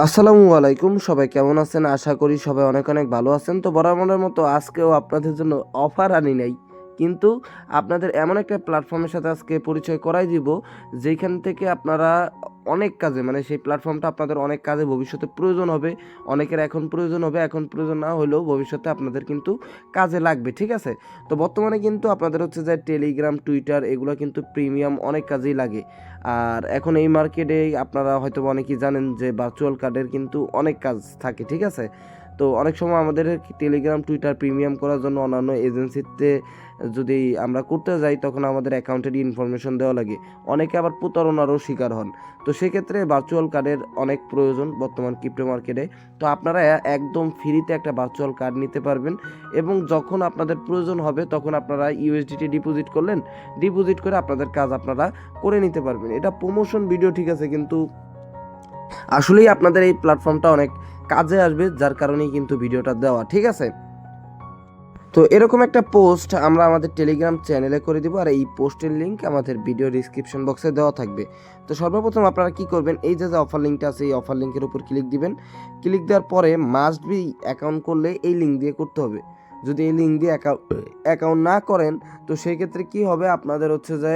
আসসালামু আলাইকুম, সবাই কেমন আছেন? আশা করি সবাই অনেক অনেক ভালো আছেন। তো বরাবরের মতো আজকেও আপনাদের জন্য অফার আনি নাই, কিন্তু আপনাদের এমন একটা প্ল্যাটফর্মের সাথে আজকে পরিচয় করাই দিব, যেখান থেকে আপনারা অনেক কাজে মানে সেই প্ল্যাটফর্মটা আপনাদের অনেক কাজে ভবিষ্যতে প্রয়োজন হবে। অনেকের এখন প্রয়োজন হবে, এখন প্রয়োজন না হলেও ভবিষ্যতে আপনাদের কিন্তু কাজে লাগবে, ঠিক আছে? তো বর্তমানে কিন্তু আপনাদের হচ্ছে যে টেলিগ্রাম টুইটার এগুলো কিন্তু প্রিমিয়াম অনেক কাজেই লাগে। আর এখন এই মার্কেটে আপনারা হয়তো অনেকেই জানেন যে ভার্চুয়াল কার্ডের কিন্তু অনেক কাজ থাকে, ঠিক আছে? তো অনেক সময় আমাদের টেলিগ্রাম টুইটার প্রিমিয়াম করার জন্য অন্যান্য এজেন্সিতে যদি আমরা করতে যাই, তখন আমাদের অ্যাকাউন্টের ইনফরমেশন দেওয়া লাগে। অনেকে আবার প্রতারণারও শিকার হন। তো সেক্ষেত্রে ভার্চুয়াল কার্ডের অনেক প্রয়োজন বর্তমান ক্রিপ্টো মার্কেটে তো আপনারা একদম ফ্রিতে একটা ভার্চুয়াল কার্ড নিতে পারবেন এবং যখন আপনাদের প্রয়োজন হবে, তখন আপনারা ইউএসডিটি ডিপোজিট করলেন। ডিপোজিট করে আপনাদের কাজ আপনারা করে নিতে পারবেন। এটা প্রমোশন ভিডিও ঠিক আছে, কিন্তু আসলেই আপনাদের এই প্ল্যাটফর্মটা অনেক কাজে আসবে, যার কারণেই কিন্তু ভিডিওটা দেওয়া, ঠিক আছে? তো এরকম একটা পোস্ট আমরা আমাদের টেলিগ্রাম চ্যানেলে করে দিব, আর এই পোস্টের লিঙ্ক আমাদের ভিডিও ডিসক্রিপশন বক্সে দেওয়া থাকবে। তো সর্বপ্রথম আপনারা কি করবেন, এই যে যে অফার লিঙ্কটা আছে, এই অফার লিঙ্কের উপর ক্লিক দিবেন। ক্লিক দেওয়ার পরে মাস্ট বি অ্যাকাউন্ট করলে এই লিঙ্ক দিয়ে করতে হবে। যদি এই লিঙ্ক দিয়ে অ্যাকাউন্ট না করেন, তো সেই ক্ষেত্রে কি হবে, আপনাদের হচ্ছে যে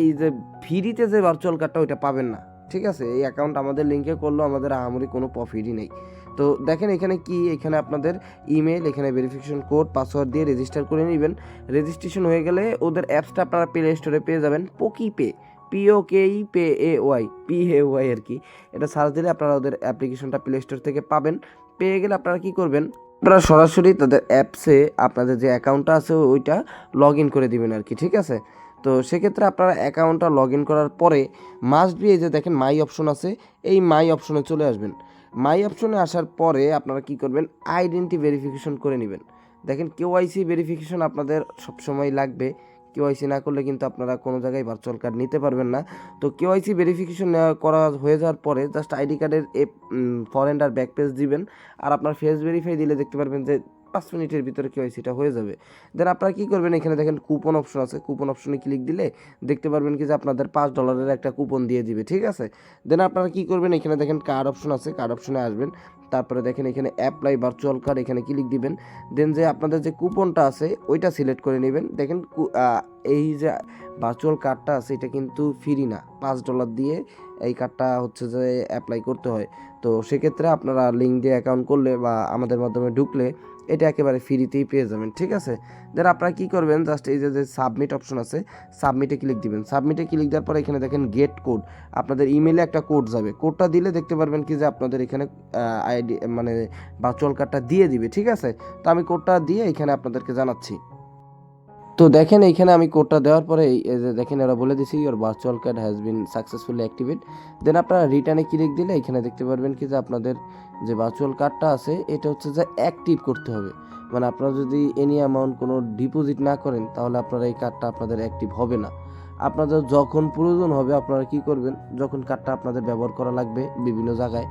এই যে ফ্রিতে যে ভার্চুয়াল কার্ডটা ওইটা পাবেন না। ঠিক আছে, এই অ্যাকাউন্ট আমাদের লিঙ্কে করলেও আমাদের আহামরি কোনো প্রফিটই নেই। তো দেখেন এখানে কি, এখানে আপনাদের ইমেল এখানে ভেরিফিকেশন কোড পাসওয়ার্ড দিয়ে রেজিস্টার করে নেবেন। রেজিস্ট্রেশন হয়ে গেলে ওদের অ্যাপসটা আপনারা প্লে স্টোরে পেয়ে যাবেন Poki pay PO KE P A Y P A Y আর কি। এটা সার্চ দিলে আপনারা ওদের অ্যাপ্লিকেশনটা প্লে স্টোর থেকে পাবেন। পেয়ে গেলে আপনারা কি করবেন, আপনারা সরাসরি তাদের অ্যাপসে আপনাদের যে অ্যাকাউন্টটা আছে ওইটা লগ ইন করে দিবেন আর কি, ঠিক আছে? তো সেক্ষেত্রে আপনারা অ্যাকাউন্টটা লগ ইন করার পরে মাস্ট বি এই যে দেখেন মাই অপশন আছে, এই মাই অপশনে চলে আসবেন। মাই অপশনে আসার পরে আপনারা কি করবেন? আইডেন্টি ভেরিফিকেশন করে নেবেন। দেখেন কেওয়াইসি ভেরিফিকেশন আপনাদের সবসময় লাগবে। কেওয়াইসি না করলে কিন্তু আপনারা কোনো জায়গায় ভার্চুয়াল কার্ড নিতে পারবেন না। তো কেওয়াইসি ভেরিফিকেশন নেওয়া, করা হয়ে যাওয়ার পরে জাস্ট আইডি কার্ডের এ ফরেন আর ব্যাক পেজ দিবেন। আর আপনার ফেস ভেরিফাই দিলে দেখতে পারবেন যে পাঁচ মিনিটের ভিতরে কেওয়াইসিটা হয়ে যাবে। দেন আপনারা কী করবেন, এখানে দেখেন কুপন অপশন আছে। কুপন অপশনে ক্লিক দিলে দেখতে পারবেন কি যে আপনাদের পাঁচ ডলারের একটা কুপন দিয়ে দিবে, ঠিক আছে? দেন আপনারা কী করবেন, এখানে দেখেন কার্ড অপশন আছে। কার্ড অপশনে আসবেন। তারপরে দেখেন এখানে অ্যাপ্লাই ভার্চুয়াল কার্ড এখানে ক্লিক দিবেন। দেন যে আপনাদের যে কুপনটা আছে, ওইটা সিলেক্ট করে নেবেন। দেখেন এই যে ভার্চুয়াল কার্ডটা আছে, এটা কিন্তু ফ্রি না। পাঁচ ডলার দিয়ে এই কার্ডটা হচ্ছে যে অ্যাপ্লাই করতে হয়। তো সেক্ষেত্রে আপনারা লিঙ্ক দিয়ে অ্যাকাউন্ট করলে বা আমাদের মাধ্যমে ঢুকলে এটা একেবারে ফ্রিতেই পেয়ে যাবেন, ঠিক আছে? দেন আপনারা কী করবেন জাস্ট এই যে সাবমিট অপশন আছে সাবমিটে ক্লিক দিবেন। সাবমিটে ক্লিক দেওয়ার পরে এখানে দেখেন গেট কোড আপনাদের ইমেলে একটা কোড যাবে। কোডটা দিলে দেখতে পারবেন কি যে আপনাদের এখানে আইডি মানে ভার্চুয়াল কার্ডটা দিয়ে দিবে, ঠিক আছে? তো আমি কোডটা দিয়ে এখানে আপনাদেরকে জানাচ্ছি। তো দেখেন এইখানে আমি কোডটা দেওয়ার পরে এই যে দেখেন এরা বলে দিছি your virtual card has been successfully activate then আপনারা রিটার্নে ক্লিক দিলে এখানে দেখতে পারবেন কি যে আপনাদের যে ভার্চুয়াল কার্ডটা আছে, এটা হচ্ছে যে অ্যাক্টিভ করতে হবে। মানে আপনারা যদি এনি অ্যামাউন্ট কোনো ডিপোজিট না করেন, তাহলে আপনারা এই কার্ডটা আপনাদের অ্যাক্টিভ হবে না। আপনাদের যখন প্রয়োজন হবে, আপনারা কি করবেন? যখন কার্ডটা আপনাদের ব্যবহার করা লাগবে বিভিন্ন জায়গায়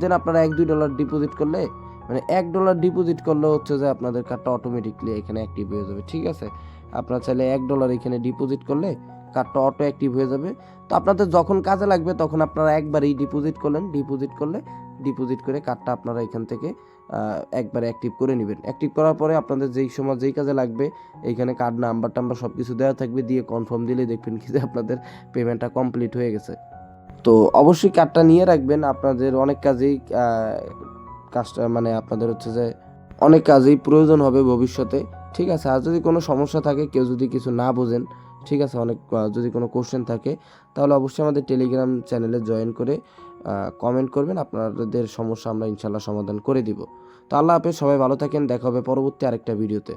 দেন আপনারা এক, দুই ডলার ডিপোজিট করলে মানে এক ডলার ডিপোজিট করলে হচ্ছে যে আপনাদের কার্ডটা অটোমেটিকলি এখানে অ্যাক্টিভ হয়ে যাবে, ঠিক আছে? আপনারা চাইলে এক ডলার এখানে ডিপোজিট করলে কার্ডটা অটো অ্যাক্টিভ হয়ে যাবে। তো আপনাদের যখন কাজে লাগবে, তখন আপনারা একবারই ডিপোজিট করলেন। ডিপোজিট করলে ডিপোজিট করে কার্ডটা আপনারা এখান থেকে একবার অ্যাক্টিভ করে নেবেন। অ্যাক্টিভ করার পরে আপনাদের যেই সময় যেই কাজে লাগবে এইখানে কার্ড নাম্বার টাম্বার সব কিছু দেওয়া থাকবে। দিয়ে কনফার্ম দিলে দেখবেন কি যে আপনাদের পেমেন্টটা কমপ্লিট হয়ে গেছে। তো অবশ্যই কার্ডটা নিয়ে রাখবেন। আপনাদের অনেক কাজেই কাজটা মানে আপনাদের হচ্ছে যে অনেক কাজেই প্রয়োজন হবে ভবিষ্যতে। ঠিক আছে, আর যদি কোনো সমস্যা থাকে, কেউ যদি কিছু না বোঝেন, ঠিক আছে, অনেক যদি কোনো কোশ্চেন থাকে, তাহলে অবশ্যই আমাদের টেলিগ্রাম চ্যানেলে জয়েন করে কমেন্ট করবেন, আপনাদের সমস্যা আমরা ইনশাল্লাহ সমাধান করে দিব। তো আল্লাহ হাফেজ, সবাই ভালো থাকেন, দেখা হবে পরবর্তী আরেকটা ভিডিওতে